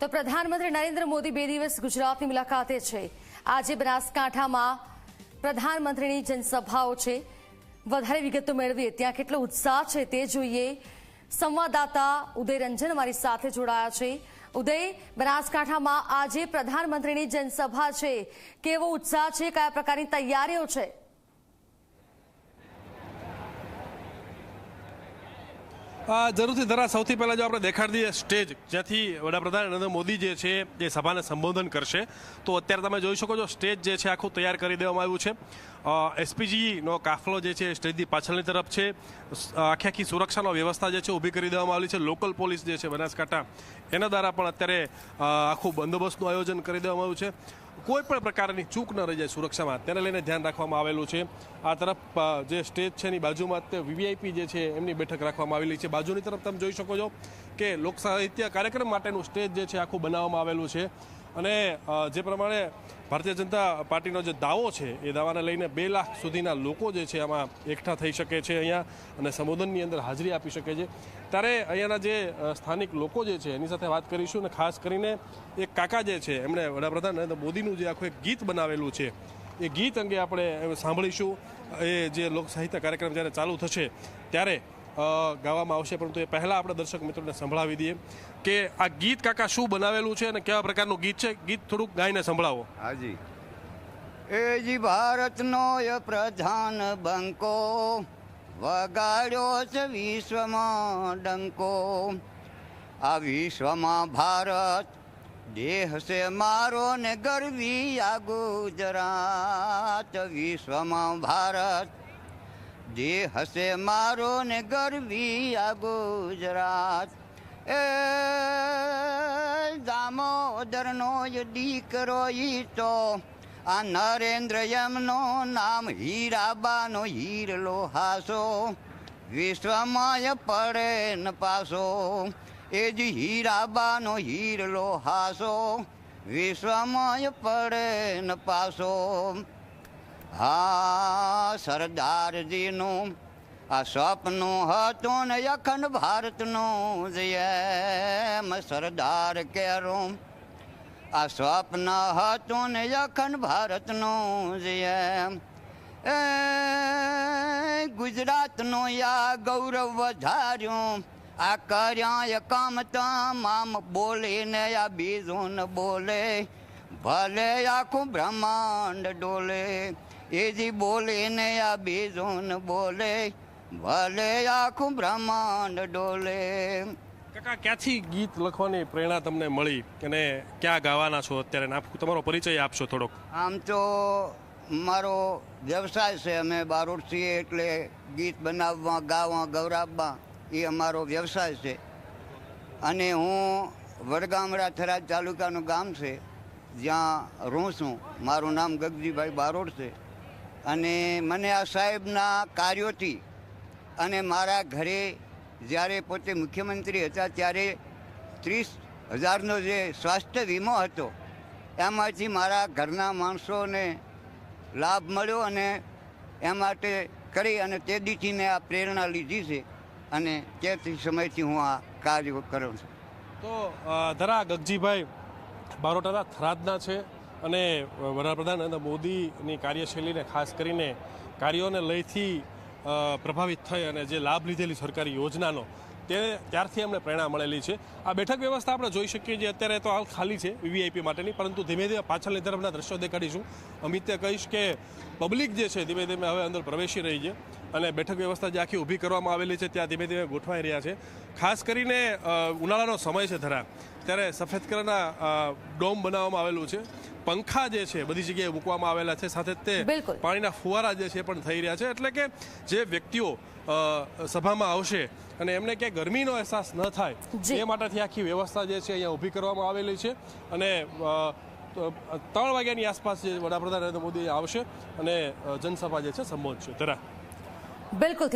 તો પ્રધાનમંત્રી નરેન્દ્ર મોદી બે દિવસ ગુજરાતની મુલાકાતે છે. આજે બનાસકાંઠામાં પ્રધાનમંત્રીની જનસભાઓ છે. વધારે વિગતો મેળવીએ. ત્યાં કેટલો ઉત્સાહ છે તે જોઈએ. સંવાદદાતા ઉદય રંજન અમારી સાથે જોડાયા છે. ઉદય, બનાસકાંઠામાં આજે પ્રધાનમંત્રીની જનસભા છે. કેવો ઉત્સાહ છે? કયા પ્રકારની તૈયારીઓ છે? જરૂરથી ધરા સૌથી પહેલાં જો આપણે દેખાડી દઈએ સ્ટેજ, જ્યાંથી વડાપ્રધાન નરેન્દ્ર મોદી જે છે એ સભાને સંબોધન કરશે, તો અત્યારે તમે જોઈ શકો છો સ્ટેજ જે છે આખું તૈયાર કરી દેવામાં આવ્યું છે. એસપીજીનો કાફલો જે છે સ્ટેજની પાછળની તરફ છે. આખી આખી સુરક્ષાનો વ્યવસ્થા જે છે ઊભી કરી દેવામાં આવી છે. લોકલ પોલીસ જે છે બનાસકાંઠા, એના દ્વારા પણ અત્યારે આખું બંદોબસ્તનું આયોજન કરી દેવામાં આવ્યું છે. કોઈ પણ પ્રકારની ચૂક ન રહી જાય સુરક્ષામાં. તેને લઈને ધ્યાન રાખવામાં આવેલું છે. આ તરફ જે સ્ટેજ છે એની બાજુમાં તે વીવીઆઈપી જે છે એમની બેઠક રાખવામાં આવેલી છે. બાજુની તરફ તમે જોઈ શકો છો કે લોક સાહિત્ય કાર્યક્રમ માટેનું સ્ટેજ જે છે આખું બનાવવામાં આવેલું છે. અને જે પ્રમાણે ભારતીય જનતા પાર્ટીનો જે દાવો છે, એ દાવાને લઈને બે લાખ સુધીના લોકો જે છે આમાં એકઠા થઈ શકે છે અહીંયા અને સંબોધનની અંદર હાજરી આપી શકે છે. ત્યારે અહીંયાના જે સ્થાનિક લોકો જે છે, એની સાથે વાત કરીશું અને ખાસ કરીને એક કાકા જે છે, એમણે વડાપ્રધાન નરેન્દ્ર મોદીનું જે આખું એક ગીત બનાવેલું છે, એ ગીત અંગે આપણે સાંભળીશું. એ જે લોક સાહિત્ય કાર્યક્રમ જ્યારે ચાલુ થશે, ત્યારે ગાવામાં આવશે, પરંતુ એ પહેલાં આપણે દર્શક મિત્રોને સંભળાવી દઈએ કે આ ગીત કાકા શું બનાવેલું છે અને કેવા પ્રકારનું ગીત છે? ગીત થોડુંક ગાઈને સંભળાવો. હાજી. એ જી ભારતનો પ્રધાન બંકો, વગાડ્યો છે વિશ્વમાં ડંકો. આ વિશ્વમાં ભારત દેહ છે મારો ને ગરવી આ ગુજરાત. વિશ્વમાં ભારત દેહ છે મારો ને ગરવી આ ગુજરાત. એ દામોદરનો જ દીકરો ઈ તો આ નરેન્દ્ર એમનો નામ હીરાબાનો હીરલો હાસો વિશ્વમાં ય પડે ન પાસો, એ જ હીરાબાનો હીરલો હાસો વિશ્વમાં પડે ન પાસો. હા, સરદારજીનું આ સપનું હતું ને અખંડ ભારતનું જેમ સરદાર કેરું. આ સ્વપ્ન હતું ને અખંડ ભારતનું જેમ એ ગુજરાતનું યા ગૌરવ વધાર્યું. આ કર્યા કામ તમામ બોલીને આ બીજું બોલે. ભલે આખું બ્રહ્માંડ ડોલે. એ જી બોલે ને આ બીજું બોલે ભલે આખું બ્રહ્માંડ ડોલે. કાકા ક્યાંથી ગીત લખવાની પ્રેરણા તમને મળી અને ક્યાં ગાવાના છો અત્યારે? આપ તમારો પરિચય આપશો થોડોક. આમ તો મારો વ્યવસાય છે અમે બારોડ છીએ એટલે ગીત બનાવવા ગાવા ગૌરાવવા એ અમારો વ્યવસાય છે. અને હું વડગામડા થરાદ તાલુકાનું ગામ છે જ્યાં રહું છું. મારું નામ ગગજીભાઈ બારોડ છે. અને મને આ સાહેબના કાર્યોથી અને મારા ઘરે જ્યારે પોતે મુખ્યમંત્રી હતા ત્યારે ત્રીસ હજારનો જે સ્વાસ્થ્ય વીમો હતો, એમાંથી મારા ઘરના માણસોને લાભ મળ્યો અને એ માટે કરી અને તે દીથી મેં આ પ્રેરણા લીધી છે અને તેથી સમયથી હું આ કાર્ય કરું છું. તો ધરા ગગજીભાઈ, બારોટાના થરાદના છે. અને વડાપ્રધાન નરેન્દ્ર મોદીની કાર્યશૈલીને ખાસ કરીને કાર્યોને લઈથી પ્રભાવિત થઈ અને જે લાભ લીધેલી સરકારી યોજનાનો, તે ત્યારથી અમને પ્રેરણા મળેલી છે. આ બેઠક વ્યવસ્થા આપણે જોઈ શકીએ છીએ. અત્યારે તો હાલ ખાલી છે વીવીઆઈપી માટેની, પરંતુ ધીમે ધીમે પાછળની તરફના દ્રશ્યો દેખાડીશું. અમિતે કહીશ કે પબ્લિક જે છે ધીમે ધીમે હવે અંદર પ્રવેશી રહી છે અને બેઠક વ્યવસ્થા જે આખી ઊભી કરવામાં આવેલી છે, ત્યાં ધીમે ધીમે ગોઠવાઈ રહ્યા છે. ખાસ કરીને ઉનાળાનો સમય છે ધરા. ત્યારે સફેદ કલરના ડોમ બનાવવામાં આવેલું છે. પંખા જે છે બધી જગ્યાએ મૂકવામાં આવેલા છે. સાથે તે પાણીના ફુવારા જે છે પણ થઈ રહ્યા છે. એટલે કે જે વ્યક્તિઓ સભામાં આવશે અને એમને ક્યાંય ગરમીનો અહેસાસ ન થાય. એ માટેથી આખી વ્યવસ્થા જે છે અહીંયા ઊભી કરવામાં આવેલી છે. અને ત્રણ વાગ્યાની આસપાસ જે વડાપ્રધાન નરેન્દ્ર મોદી આવશે અને જનસભા જે છે સંબોધશે. ધરા બિલકુલ